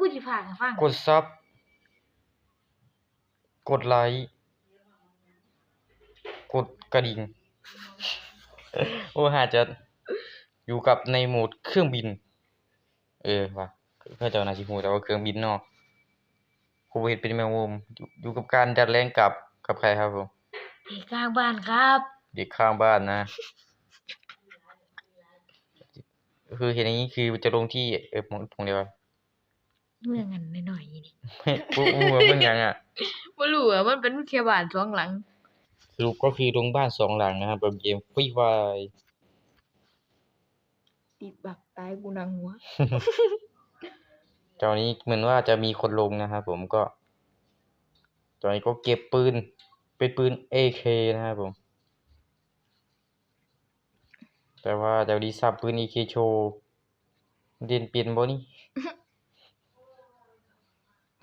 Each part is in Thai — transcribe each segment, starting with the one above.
กูสิพาให้ฟัง กดซับ กดไลค์ กดกระดิ่ง โอ้อาจจะอยู่กับในโหมดเครื่องบิน เออว่ะเพื่อเจ้านาชิฮูแต่ว่าเครื่องบินเนาะครูเห็นเป็นแมงมุมอยู่อยู่กับการดัดแรงกับกับใครครับผมเด็กข้างบ้านครับ เด็กข้างบ้านนะ คือเห็นอย่างนี้คือจะลงที่เออตรงตรงเดียวกัน เมื่องันหน่อยๆนี่กูกูเหมือนมึงยังอะบ่รู้อะมันเป็นแค่บ้านสองหลัง สรุปก็คือลงบ้านสองหลังนะครับแบบเกมฟรีไฟติดบักตายกูนังหัวตอนนี้เหมือนว่าจะมีคนลงนะครับผมก็ ตอนนี้ก็เก็บปืน เป็นปืน AK นะครับผม แต่ว่าเดี๋ยวดีสับปืน AK โชว์เด่นเปลี่ยนบ่นี่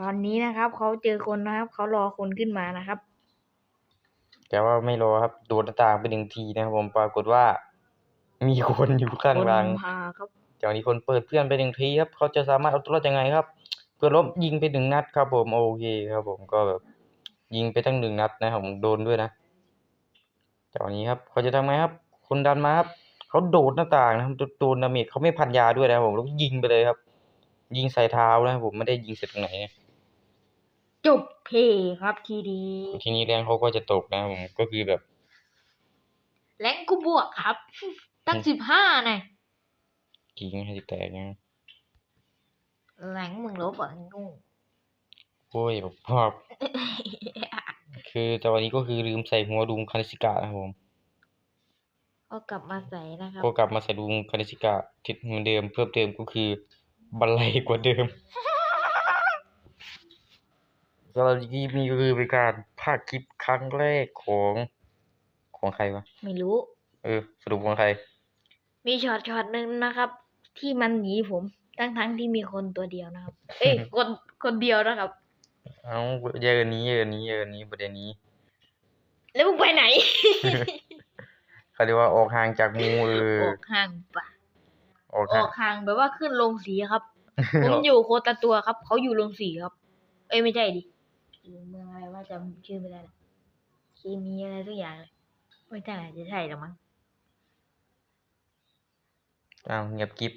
ตอนนี้นะครับเขาเจอคนนะครับเขารอคนขึ้นมานะครับ แต่ว่าไม่รอครับโดดหน้าต่างไปหนึ่งทีนะครับผมปรากฏว่า มีคนอยู่ข้างคนหลังพาครับจากนี้คนเปิดเพื่อนไปหนึ่งทีครับ เขาจะสามารถเอาตัวรอดยังไงครับ เพื่อนลบยิงไปหนึ่งนัดครับผมโอเคครับผมก็แบบ ยิงไปตั้งหนึ่งนัดนะครับผมโดนด้วยนะจากนี้ครับ เขาจะทำไงครับ คนดันมาครับเขาโดดหน้าต่างนะครับโดนดาเมจเขาไม่พันยาด้วยนะครับผมแล้วยิงไปเลยครับ ยิงใส่เท้านะครับผมไม่ได้ยิงเสร็จตรงไหนเนี่ย จบเพครับทีดีทีนี้แรงเขาก็จะตกนะครับผมก็คือแบบ แรงกูบวกครับ ตั้งสิบห้าไงยิงให้แตกนะแรงมึงลบอะงูโอ้ยแบบภาพคือตอนนี้ก็คือลืมใส่หัวดุมคานิสิกะนะครับผมก็กลับมาใส่นะครับก็กลับมาใส่ดุมคานิสิกะทิศเหมือนเดิมเพิ่มเติมก็คือบันไลกว่าเดิม สำหรับคลิปนี้ก็คือเป็นการภาคคลิปครั้งแรกของของใครวะ ไม่รู้ เออ สรุปของใคร มีช็อตช็อตหนึ่งนะครับ ที่มันหนีผมทั้งทั้งๆที่มีคนตัวเดียวนะครับ เอ้ย คนคนเดียวนะครับ เอาเยอะนี้เยอะนี้เยอะนี้ประเด็นนี้ แล้วมึงไปไหนเขาเรียกว่าออกห่างจากหมูเออออกห่างปะออกอห่าองกห่างแบบว่าขึ้นลงสีครับ ผมอยู่โคตรตัวครับ เขาอยู่ลงสีครับ เอ้ยไม่ใช่ดิ อยู่เมืองอะไรว่าจำชื่อไม่ได้ละเคมีอะไรสักอย่างเลยไม่ใช่จะใช่หรอมั้งอ้าวเงียบกิฟ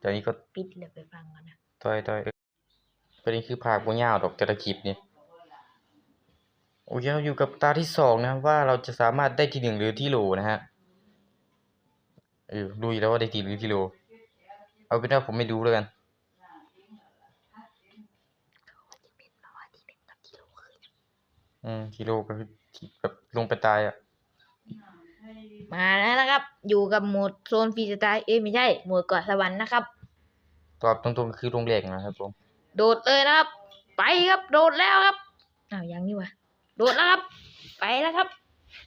ตอนนี้ก็ปิดเลยไปฟังกันนะต่อยต่อยเออประเด็นคือภาคบ่ยาวดอกแต่ละคลิปเนี่ยโอเคเราอยู่กับตาที่สองนะครับว่าเราจะสามารถได้ที่หนึ่งหรือที่โหลนะฮะเออดูอยู่แล้วว่าได้ที่หรือที่โหลเอาเป็นว่าผมไม่ดูแล้วกัน อืมที่โหลก็คือที่แบบลงไปตายอะ มาแล้วนะครับ อยู่กับโหมดโซนฟรีสไตล์เอ้ยไม่ใช่โหมดเกาะสวรรค์นะครับ ตอบตรงๆคือลงแรงนะครับผม โดดเลยนะครับ ไปครับโดดแล้วครับอ้าวยังนี่วะโดดแล้วครับ ไปแล้วครับ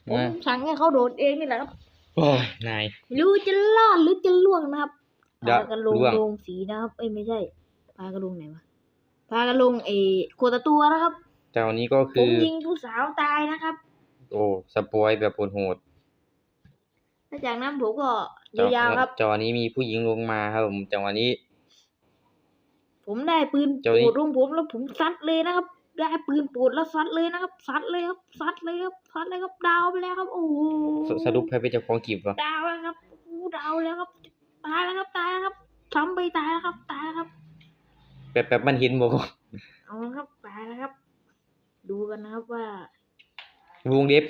ผมนะสั่งให้เขาโดดเองนี่แหละครับโอ้ยนาย ไม่รู้จะรอดหรือจะล่วงนะครับเดี๋ยวพากันลงล่วง ลงสีนะครับ เอ้ยไม่ใช่ พากันลงไหนวะพากันลงเอโคตรตัวนะครับ แต่วันนี้ก็ผคืมอ ยิงผู้สาวตายนะครับโอ้สปอยแบบโหดแล้วจากนั้นผมก็ๆจังยาวๆครับ จังหวะนี้มีผู้หญิงลงมาครับผมจังหวะนี้ ผมได้ปืนเจ้าปูนี่ดลงผมแล้วผมซัดเลยนะครับ ได้ปืนปูดแล้วซัดเลยนะครับซัดเลยครับซัดเลยครับซัดเลยครับดาวไปแล้วครับโอ้โหสสรุปใครเป็นเจ้าของกิบวะดาวแล้วครับโอ้โหดาวแล้วครับตายแล้วครับตายแล้วครับซ้ำไปตายแล้วครับตายแล้วครับ แบบแบบมันเห็นบอกเอาละครับตายแล้วครับ ดูกันนะครับว่าวงเล็บ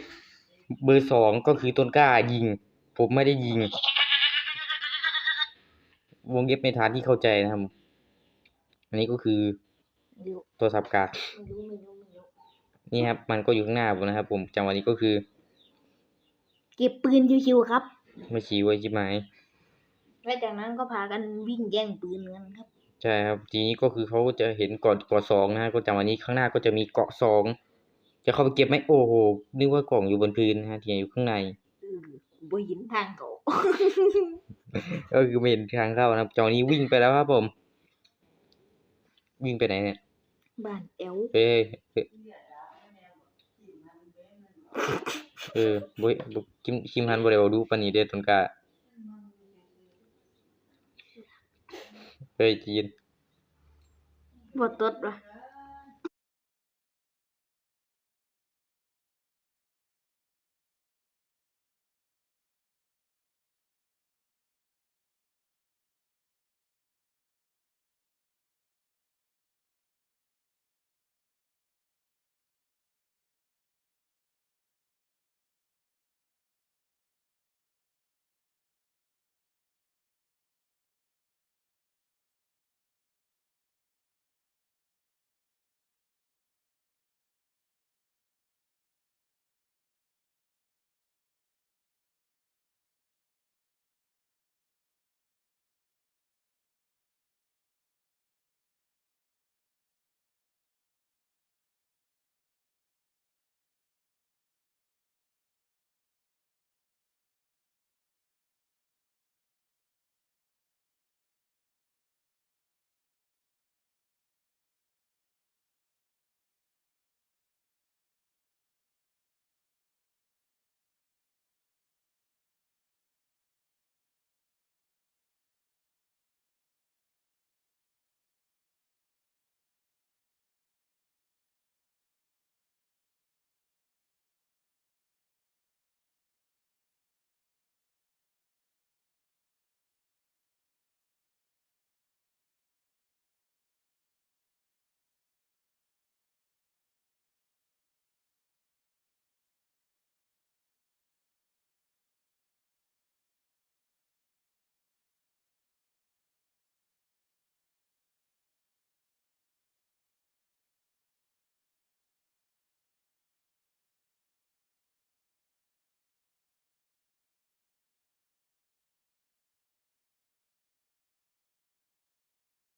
เบอร์สองก็คือต้นกล้ายิง ผมไม่ได้ยิง วงเล็บในฐานที่เข้าใจนะครับ อันนี้ก็คือไม่รู้โทรศัพท์กากไม่รู้ไม่รู้ไม่รู้นี่ครับ มันก็อยู่ข้างหน้าผมนะครับ ผมจังหวะนี้ก็คือ เก็บปืนชิวๆครับ ไม่ชี้ไว้ใช่ไหม และจากนั้นก็พากันวิ่งแย่งปืนกันครับใช่ครับทีนี้ก็คือเขาจะเห็นเกาะเกาะสองนะฮะก็จังหวะนี้ข้างหน้าก็จะมีเกาะสองจะเข้าไปเก็บไหมโอ้โหนึกว่ากล่องอยู่บนพื้นนะฮะที่อยู่ข้างในเออบ่เห็นทางเขาก็คือไม่เห็นทางเข้านะครับจอนี้วิ่งไปแล้วครับผม วิ่งไปไหนเนี่ยบ้านแอลเอ้ยเอ้ยเออบุยบุคิมคิมฮันบ่ได้เอาดูปานนี้เด้อต้นกล้า về chín một tốt rồi.